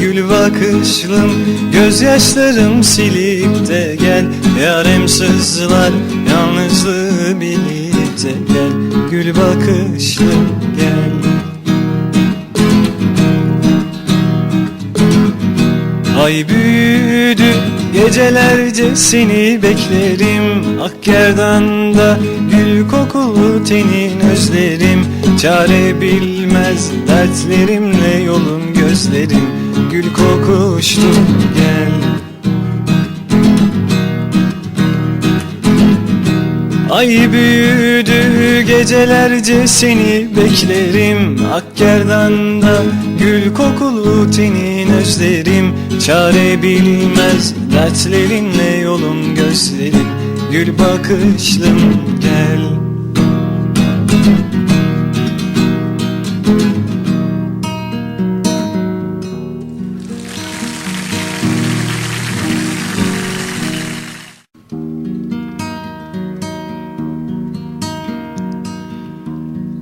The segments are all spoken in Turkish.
Gül bakışlım gözyaşlarım silip de gel. Yarem sızlar yalnızlığı bilip de gel. Gül bakışlım gel. Ay büyüdü gecelerce seni beklerim. Akkerdan'da gül kokulu tenin özlerim Çare bilmez dertlerimle yolum gözlerim Gül kokuştu. Gel. Ay büyüdü gecelerce seni beklerim. Akkerdan'da gül kokulu tenin özlerim. Çare bilmez dertlerinle yolum gözlerim Gül bakışlım. Gel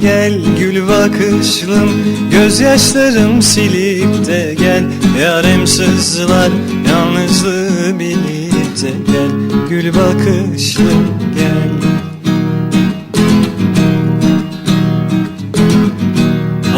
gel Gül bakışlım. Gözyaşlarım silip de gel. Yarem sızlar yalnızlığı bilip de gel. Gül bakışlım gel.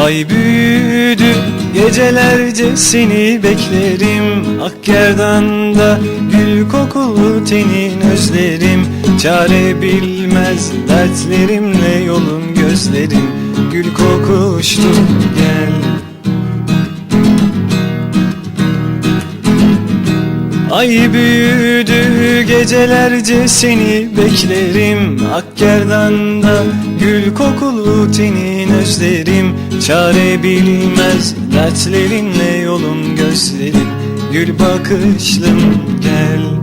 Ay büyüdü gecelerce seni beklerim. Akkerdan'da gül kokulu tenin özlerim. Çare bilmez dertlerimle yolum gözlerim Gül kokuştu gel. Ay büyüdü gecelerce seni beklerim. Akkerdan'da gül kokulu tenin özlerim. Çare bilmez dertlerinle yolum gözlerim. Gül bakışlım gel